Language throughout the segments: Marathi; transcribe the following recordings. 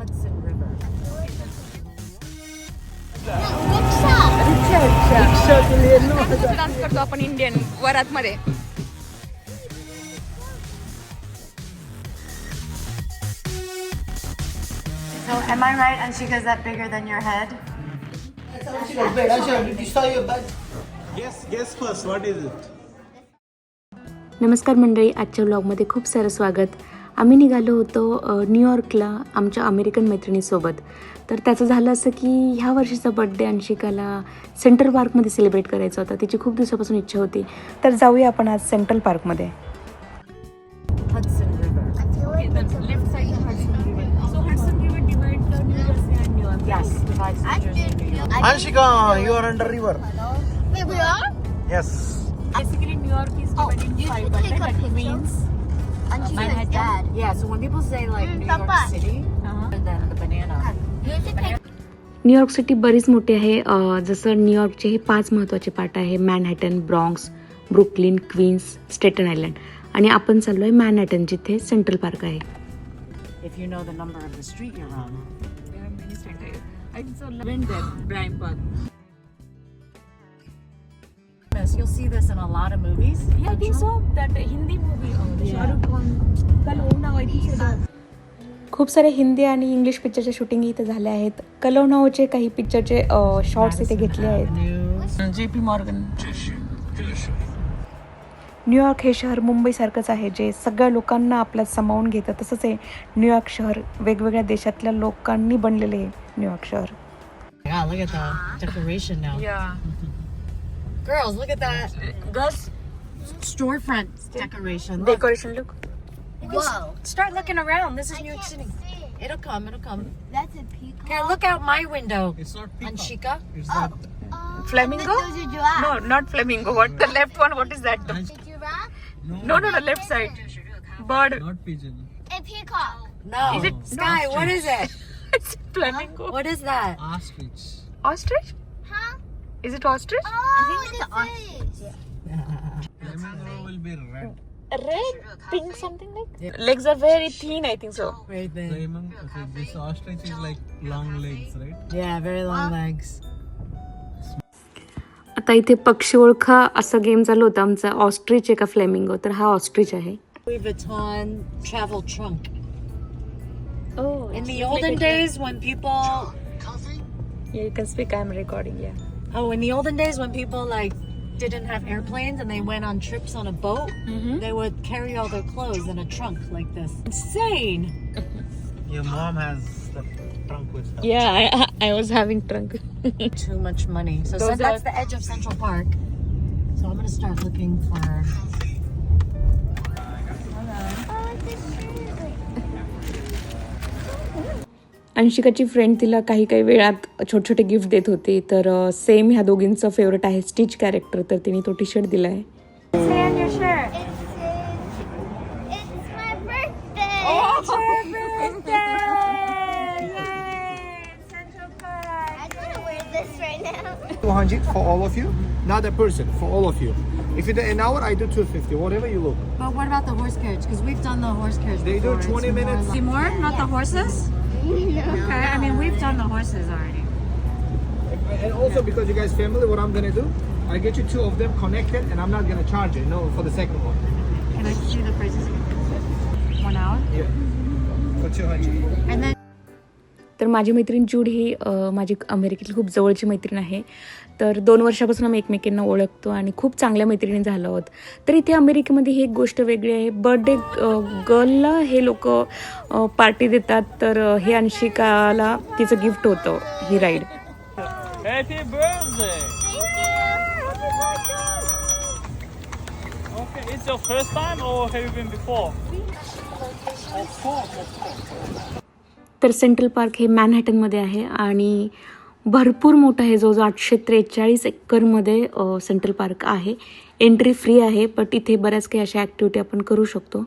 Hudson River. डान्स करतो आपण इंडियन वरात मध्ये So am I right, Anshika, is that bigger than your head? Guess, guess first, what is it? नमस्कार मंडळी आजच्या व्लॉगमध्ये खूप सारं स्वागत आम्ही निघालो होतो न्यूयॉर्कला आमच्या अमेरिकन मैत्रिणीसोबत तर त्याचं झालं असं की ह्या वर्षीचा बड्डे अंशिकाला सेंट्रल पार्कमध्ये सेलिब्रेट करायचा होता तिची खूप दिवसापासून इच्छा होती तर जाऊया आपण आज सेंट्रल पार्कमध्ये Hudson River. Left side Hudson river so Hudson river divide the New Jersey and New York Yes, divides New Jersey and New York. Anshika, you are under river. Wait, we are? Yes. Basically New York is divided in you five should take a like picture. And she My head dead. Yeah, so when people say like mm, New York. City, uh-huh. and the banana. New York city बरीच मोठी आहे जसं न्यूयॉर्कचे हे पाच महत्त्वाचे पार्ट आहे Manhattan Bronx Brooklyn Queens Staten Island आणि आपण चाललो आहे मॅनहॅटन जिथे सेंट्रल पार्क आहे this. You'll see this in a lot of movies. Yeah, I think so. That Hindi movie. हो खूप सारे हिंदी आणि इंग्लिश पिक्चरचे शूटिंग इथे झाले आहेत. कलोनावचे हो हो काही पिक्चरचे शॉर्ट्स इथे घेतले आहेत. न्यूयॉर्क हे शहर मुंबईसारखंच आहे. जे सगळ्या लोकांना आपल्या समावून घेतं तसंच आहे न्यूयॉर्क शहर वेगवेगळ्या देशातल्या लोकांनी बनलेले न्यूयॉर्क शहर. Girls, look at that. Girls, storefront decoration. Look. Decoration, look. Whoa. Start looking around. This is I New York City. It'll come, it'll come. That's a peacock. Okay. look out my window. It's not peacock. Anshika. It's oh. not. Uh, flamingo? No, not flamingo. What the left one? What is that? The... No, no, no, the left side. Bird. Not pigeon. A peacock. No. Is it sky? What is it? it's flamingo. What is that? Ostrich. Ostrich? Huh? Is it ostrich Oh, I think that's the Flamingo will be red. Red pink something like legs are very thin I think so Very thin. Flamingo. Okay, this ostrich is like long legs, right? Yeah, very long legs. आता इथे पक्षी ओळखा असा गेम चालू होता आमचा ऑस्ट्रिच आहे का फ्लेमिंगो तर हा ऑस्ट्रिच आहे Louis Vuitton travel trunk. Oh, In the olden days, when people you can speak. I'm recording. Yeah. oh, in the olden days when people like didn't have airplanes and they went on trips on a boat, mm-hmm. they would carry all their clothes in a trunk like this. Insane. Your mom has the trunk with stuff. Yeah, I, I was having trunk. Too much money. So, so that's are- the edge of Central Park. So I'm gonna start looking for. अंशिकाची फ्रेंड तिला काही काही वेळात छोटे छोटे गिफ्ट देत होती तर सेम ह्या दोघींचं फेवरेट आहे स्टिच कॅरेक्टर तर तिने तो टी शर्ट दिला आहे It says, it's my birthday. Oh, it's your birthday. Yay. Central Park. I gotta wear this right now. 200 for all of you, not a person, for all of you. If you do an hour, I do 250, whatever you look. But what about the horse carriage? Because we've done the horse carriage. They do before. 20 It's more minutes. like- more, not the horses. Okay, I mean we've done the horses already. And also because you guys family, what I'm gonna do, I get you two of them connected, and I'm not gonna charge you, no, for the second one. Can I see the prices? One hour. Yeah. For 200. And then तर माझी मैत्रीण जूड ही माझी अमेरिकेतली खूप जवळची मैत्रीण आहे. तर दोन वर्षापासून आम्ही एकमेकींना ओळखतो आणि खूप चांगल्या मैत्रिणी झालो आहोत तर इथे अमेरिकेमध्ये ही एक गोष्ट वेगळी आहे. बर्थडे गर्लला हे लोक पार्टी देतात. तर हे अंशिकाला तिचं गिफ्ट होतं ही ride. Okay, it's your first time or have you been before? तर सेंट्रल पार्क हे मॅनहॅटनमध्ये आहे आणि भरपूर मोठं आहे जो ज आठशे त्रेचाळीस एकरमध्ये सेंट्रल पार्क आहे. एंट्री फ्री आहे बट इथे बऱ्याच काही अशा ॲक्टिव्हिटी आपण करू शकतो.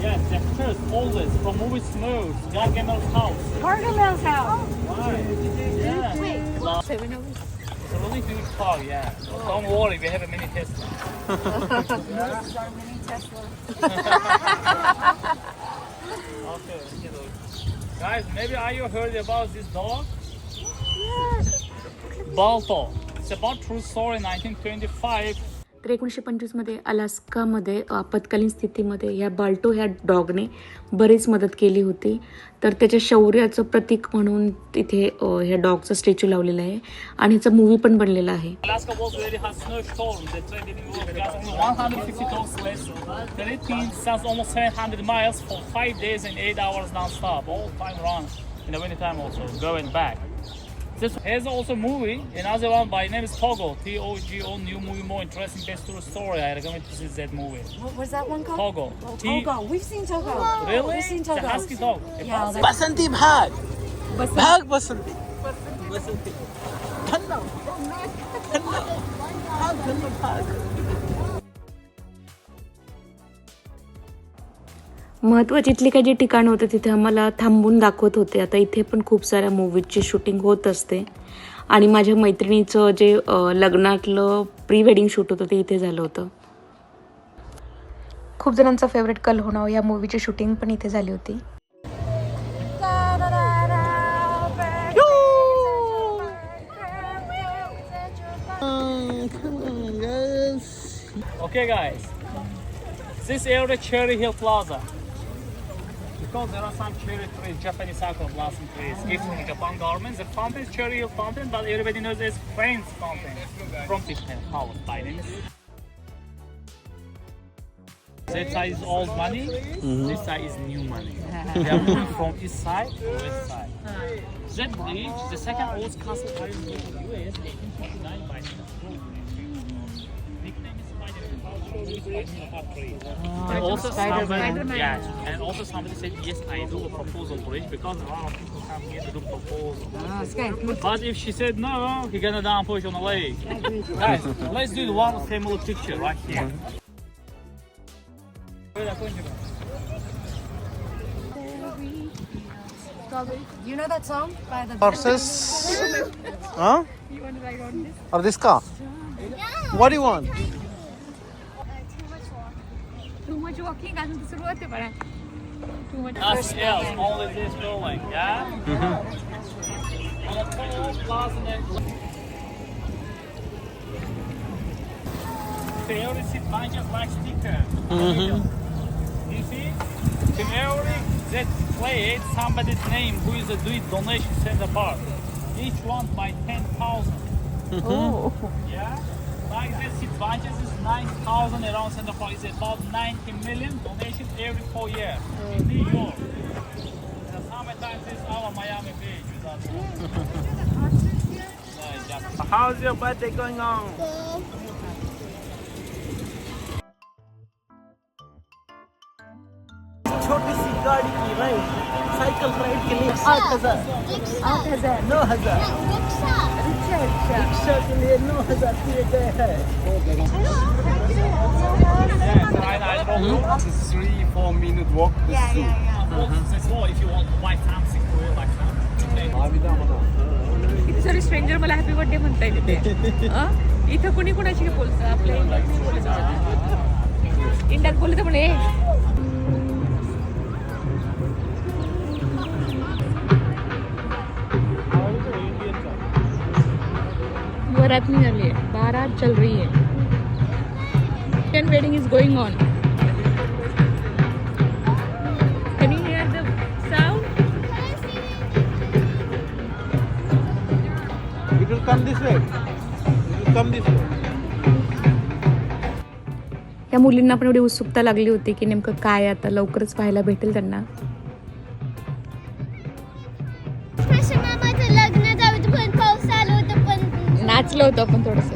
Yes. characters, always, from movie Smooth, Gargamel's house. Gargamel's house. Right. Yeah. Wait, Seven hours. It's a really huge car, yeah. Oh. Don't worry, we have a mini Tesla. This is our okay, you know. Guys, maybe are you heard about this dog? Balto. It's about true story 1925. तर एकोणीसशे पंचवीसमध्ये अलास्कामध्ये आपत्कालीन स्थितीमध्ये ह्या बाल्टो ह्या डॉगने बरीच मदत केली होती. तर त्याच्या शौर्याचं प्रतीक म्हणून तिथे ह्या डॉगचं स्टॅच्यू लावलेलं आहे आणि ह्याचा मूवी पण बनलेला आहे. In the winter time also, going back. This has also movie, another one by name is Togo, T-O-G-O, new movie, more interesting based true story. I recommend to see that movie. What was that one called? Togo. Oh, T- Togo. We've seen Togo. Really? We've seen It's a Togo. husky dog. Yeah, that's- Basanti भाग भाग बसंती बसंती धन्नो धन्नो भाग धन्नो भाग महत्त्वाची इथली काही जे ठिकाणं होते तिथे आम्हाला थांबून दाखवत होते आता इथे पण खूप साऱ्या मूवीजची शूटिंग होत असते आणि माझ्या मैत्रिणीचं जे लग्नातलं प्री वेडिंग शूट होतं ते इथे झालं होतं खूप जणांचा फेवरेट कल होणार या मूवीची शूटिंग पण इथे झाली होती Okay, guys. This area Cherry Hill Plaza. Because there are some cherry trees, Japanese sakura blossom trees, gift from Japan government. The fountain is Cherry Fountain, but everybody knows it's Friends Fountain from Japan, powered by them. That side is old money, mm-hmm. this side is new money. they are moving from east side to west side. That bridge, the second oldest castle in the US, 1829 by Brooklyn. Nickname is Spider-Man. and also somebody, yeah, and also somebody said yes, I do a proposal bridge because a lot of people come here to do proposal. Ah, this guy. But if she said no, he gonna down push on the leg. Guys, let's do the one family picture right here. You know that song by the horses huh You want to ride on this? or this car what do you want Too much walking अजून तर सुरुवात आहे बघा. Too much. Nothing else, only this building, yeah? On a tall plaza next. They already sit bunches like sticker. You see? In every that plate, somebody's name who is a do it donation send apart. Each one by 10,000. Oh. Yeah? Like this, it bunches is 9,000 around Center Park. It's about 90 million donations every four years in New York. The summertime is our Miami Beach without Yeah, just- how's your birthday going on छोटी सी गाड़ी की राइड साइकिल राइड के लिए आठ हजार आठ हजार. नौ हजार रिक्षा, रिक्षा. रिक्शा के लिए नौ हजार दिए गए हैं Yeah, so I, I don't know. It's a three, four minute walk. Yeah, yeah, yeah. Well, it's more if you want to buy something for you like that. Okay. किती सारे स्ट्रेंजर मला हॅपी बर्थडे म्हणताय तिथे अं? इथं कुणी कुणाशी बोलतं आपल्या इंडियात नाही बोलायचं. इंडियात बोलले तर और रात नहीं जाली है बारात चल रही है। Can wedding is going on या मुलींना पण एवढी उत्सुकता लागली होती की नेमकं काय आता लवकरच पाहायला भेटेल त्यांना. बसलो होतो आपण थोडस.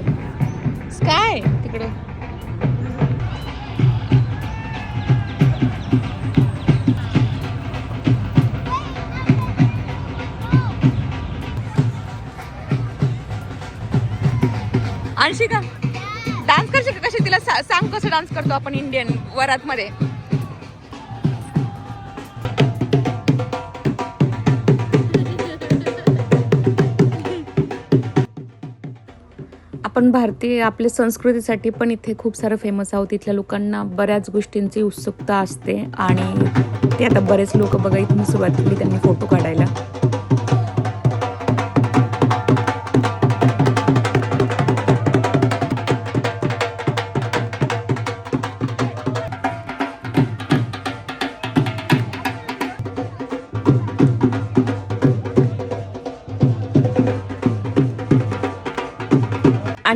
काय तिकडं. अंशिका डान्स करशील का? कशी तिला सांग कसं डान्स करतो आपण इंडियन वरात मध्ये आपण भारतीय आपल्या संस्कृतीसाठी पण इथे खूप सारं फेमस आहोत. इथल्या लोकांना बऱ्याच गोष्टींची उत्सुकता असते आणि ते आता बरेच लोक बघा इथून सुरुवात केली त्यांनी फोटो काढायला.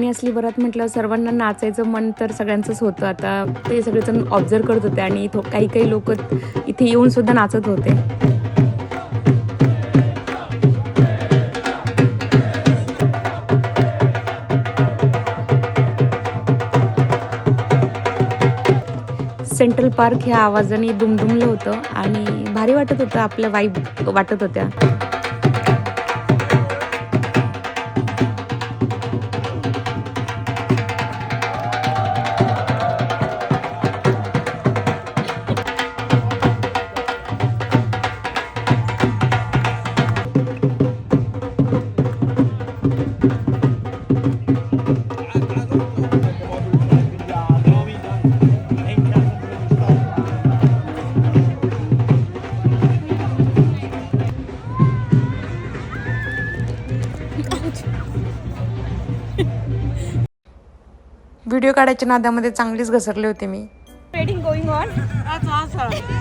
आणि असली बरात म्हटलं सर्वांना नाचायचं मन तर सगळ्यांचंच होतं. आता ते सगळेजण ऑब्झर्व करत होते आणि काही काही लोक इथे येऊन सुद्धा नाचत होते. सेंट्रल पार्क ह्या आवाजाने दुमदुमलं होतं आणि भारी वाटत होतं आपल्या वाईब वाटत होत्या. व्हिडिओ काढायच्या नादामध्ये चांगलीच घसरले होते मी Trading going on.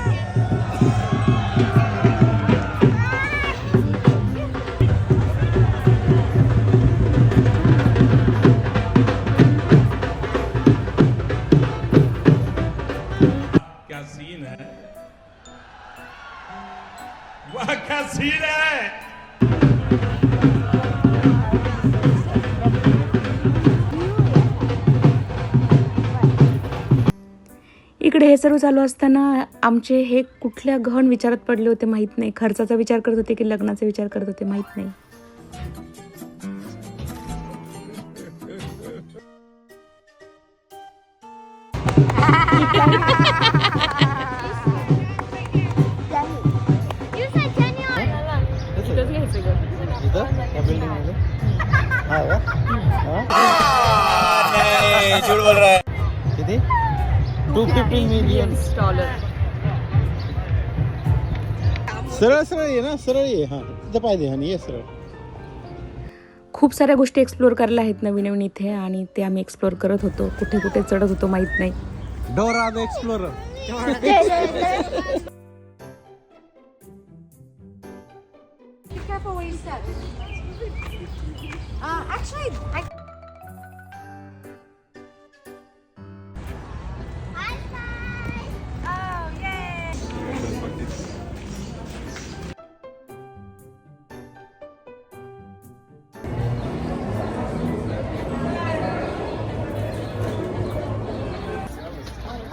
सर्व चालू असताना आमचे हे कुठल्या गहन विचारात पडले होते माहीत नाही. खर्चाचा विचार करत होते की लग्नाचा विचार करत होते माहीत नाही. फिफ्टीन मिलियन सरळ सरळ ये ना सरळ ये. हा इथं पाहिजे हा ये सरळ. खूप साऱ्या गोष्टी एक्सप्लोअर करायला आहेत नवीन नवीन इथे आणि ते आम्ही एक्सप्लोअर करत होतो. कुठे कुठे चढत होतो माहीत नाही. Dora the explorer. Be careful where you step. Uh, actually, I.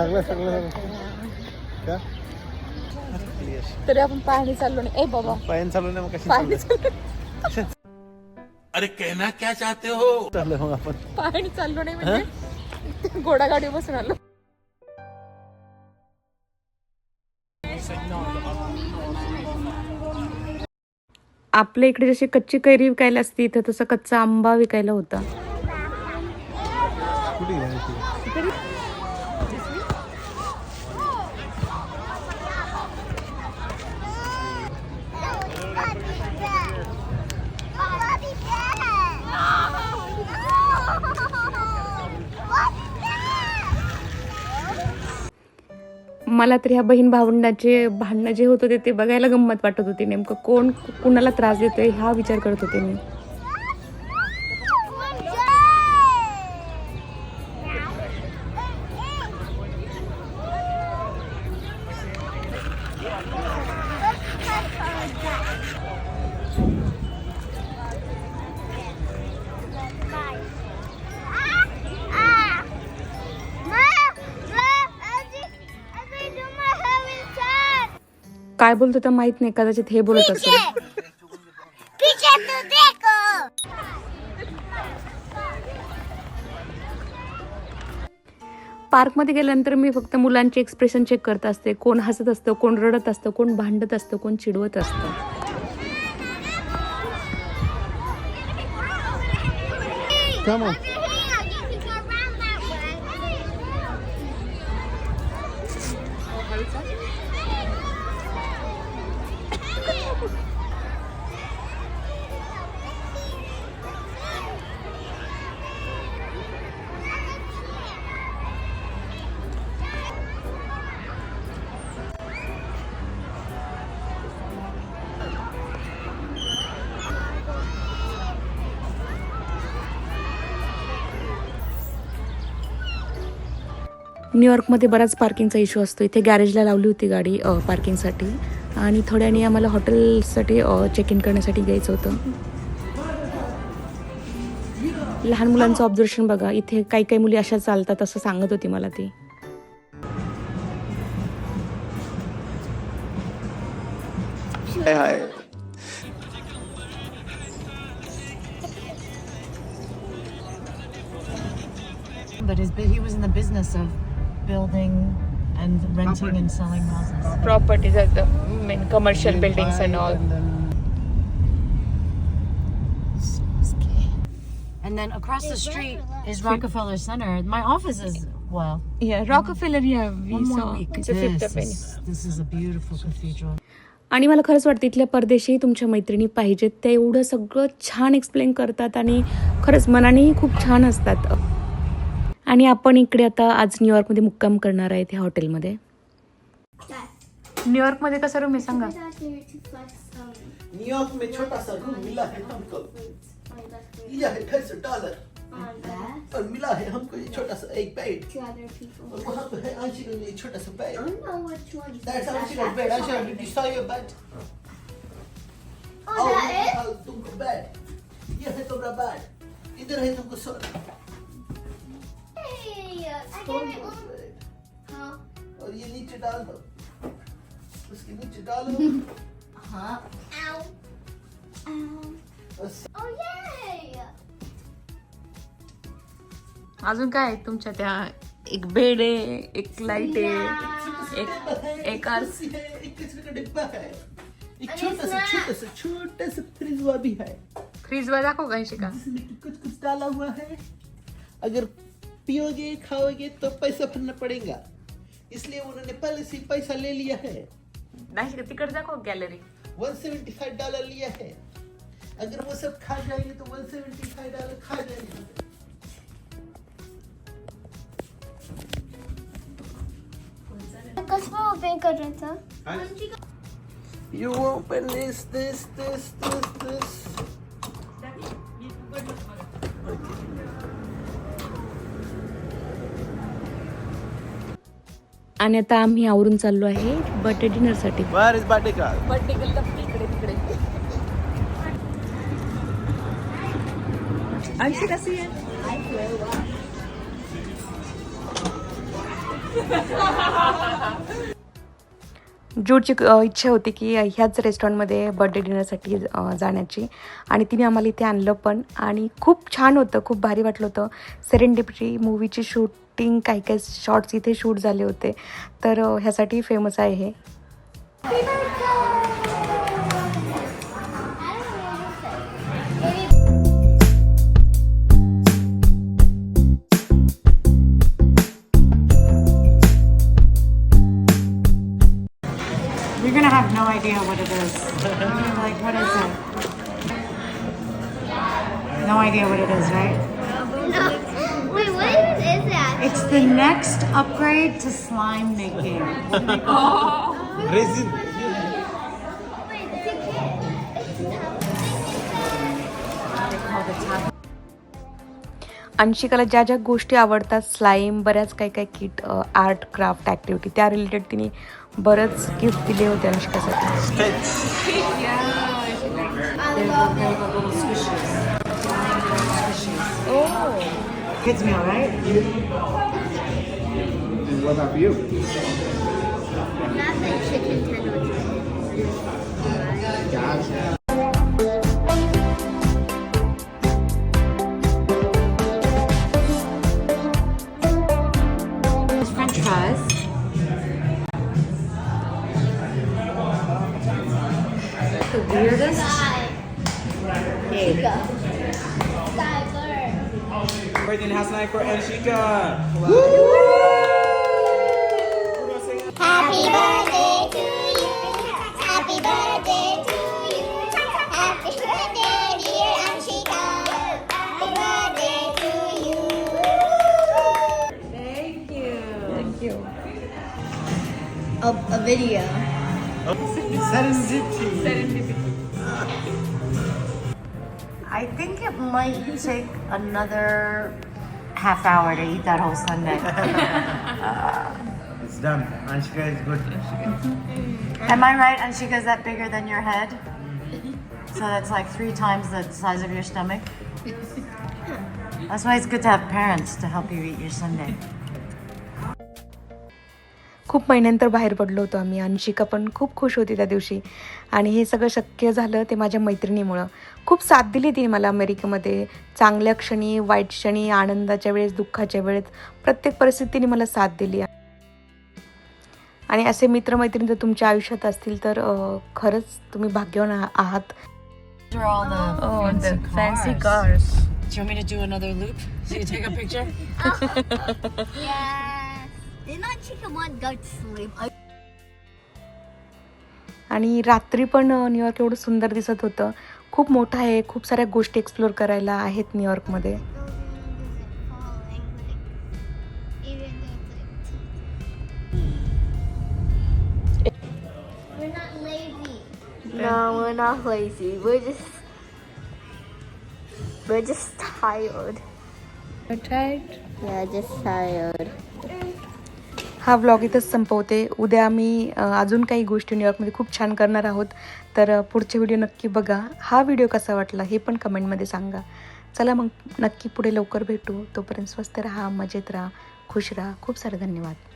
सगळं सगळं का? तरी आपण पाहणी चाललो नाही. ए बाबा. पायन चालू नाही मग कशी पाहणी चाललं अरे कहना क्या चाहते हो? चाललं मग आपण. पाहणी चाललो नाही म्हणजे घोडागाडी बसून आलो. आपल्या इकडे जशी कच्ची कैरी विकायला असते इथं तसं कच्चा आंबा विकायला होता. कुठे मला तर ह्या बहीण भावंडाचे भांडणं जे होत होते ते बघायला गंमत वाटत होती नेमकं कोण कुणाला त्रास देतोय हा विचार करत होते मी. काय बोलत होता माहीत नाही कदाचित हे बोलत असेल. पीछे तो देखो. पार्कमध्ये गेल्यानंतर मी फक्त मुलांचे एक्सप्रेशन चेक करत असते. कोण हसत असतं कोण रडत असतं कोण भांडत असतं कोण चिडवत असतं. Come on. न्यूयॉर्कमध्ये बराच पार्किंगचा इश्यू असतो. इथे गॅरेजला लावली होती गाडी पार्किंगसाठी आणि थोड्याने आम्हाला हॉटेलसाठी चेक इन करण्यासाठी घ्यायचं होतं. लहान मुलांचं ऑब्झर्वेशन बघा. इथे काही काही मुली अशा चालतात असं सांगत होती मला ती. Hi hi. But his, he was in the business of building and renting and selling houses. Properties main commercial buildings and all And then across the street is Rockefeller Center. My office is, well, Rockefeller या we one more saw week. It's a fifth This is, this is a beautiful cathedral. आणि मला खरंच वाटतं इथल्या परदेशी तुमच्या मैत्रिणी पाहिजेत ते एवढं सगळं छान एक्सप्लेन करतात आणि खरंच मनानेही खूप छान असतात आणि आपण इकडे आता आज न्यूयॉर्कमध्ये मुक्काम करणार आहे त्या हॉटेलमध्ये. न्यूयॉर्कमध्ये कसं रूम आहे सांगा. न्यूयॉर्क में छोटा सा रूम मिला है हमको। लिया है ढाई सौ डॉलर और मिला है हमको ये छोटा सा एक बेड और वहाँ पे है आंशिक ने ये छोटा सा bed that's Anshika bed Anshika did you saw your bed Oh, that it? तुमको बेड ये है तुम्हारा बेड इधर है तुमको सोना Hey, I got my own. Bed और ये नीचे डाल दो उसके नीचे डालो Huh? Ow. Ow. बस Oh, yay! अजून काय आहे तुमच्या त्या एक बेड आहे एक लाईट आहे एक एक कुर्सी है एक कचरे का डिब्बा है एक छोटा सा. छोटा सा छोटा सा फ्रिजवा भी है फ्रीज वर दाखव का शिका जिसमें कि कुछ कुछ डाला हुआ है अगर पियोगे खाओगे तो पैसा भरना पड़ेगा। इसलिए उन्होंने पहले से पैसा ले लिया है। नाही तिकडे दाखव गॅलरी 175 डॉलर लिया है। अगर वो सब खा जाएँगे तो 175 डॉलर खा जाएँगे। कसं ओपन करायचं You open this, this, this, this, this. आणि आता आम्ही आवरून चाललो आहे बर्थडे डिनरसाठी कशी आहे? जूडची इच्छा होती की ह्याच रेस्टॉरंटमध्ये बर्थडे डिनरसाठी जाण्याची. आणि तिने आम्हाला इथे आणलं पण. आणि खूप छान होतं खूप भारी वाटलं होतं. सेरेंडिपिटी मूवीची शूटिंग काही काही शॉर्ट्स इथे शूट झाले होते तर ह्यासाठी फेमस आहे हे have no idea what it is. Like, what is it? No idea what it is, right? No. Wait, what is that? It's the next upgrade to slime making. Resin. Wait, it's a kid. They call the tap. अंशिकाला ज्या ज्या गोष्टी आवडतात स्लाईम बऱ्याच काही काही किट आर्ट क्राफ्ट ॲक्टिव्हिटी त्या रिलेटेड तिने बरंच गिफ्ट दिले होते अंशिकासाठी Kids meal, right? And what about you? Nothing. chicken tenders. Gotcha. birthday in the house tonight for Anshika. Happy, birthday to you. Happy birthday to you. Happy birthday, dear Anshika. Happy birthday to you. Thank you. Thank you. A, a video. Oh, serendipity. Serendipity. It might take another half hour to eat that whole sundae. Uh, it's done. Anshika is good. Am I right, Anshika? Is that bigger than your head? So that's like three times the size of your stomach? That's why it's good to have parents to help you eat your sundae. खूप महिन्यानंतर बाहेर पडलो होतो आम्ही. अंशिका पण खूप खुश होती त्या दिवशी. आणि हे सगळं शक्य झालं ते माझ्या मैत्रिणीमुळं. खूप साथ दिली तिने मला अमेरिकेमध्ये. चांगल्या क्षणी वाईट क्षणी आनंदाच्या वेळेस दुःखाच्या वेळेस प्रत्येक परिस्थितीने मला साथ दिली. आणि असे मित्रमैत्रिणी जर तुमच्या आयुष्यात असतील तर खरंच तुम्ही भाग्यवान आहात. Oh. Do you want me to do another loop? So you take a picture? Yes. आणि रात्री पण न्यूयॉर्क एवढं सुंदर दिसत होतं खूप मोठं आहे खूप साऱ्या गोष्टी एक्सप्लोर करायला आहेत न्यूयॉर्कमध्ये We're not lazy. We're just... We're just tired. हा व्लॉग इथंच संपवते. उद्या आम्ही अजून काही गोष्टी न्यूयॉर्कमध्ये खूप छान करणार आहोत. तर पुढचे व्हिडिओ नक्की बघा. हा व्हिडिओ कसा वाटला हे पण कमेंटमध्ये सांगा. चला मग नक्की पुढे लवकर भेटू. तोपर्यंत स्वस्त राहा मजेत राहा खुश राहा. खूप सारे धन्यवाद.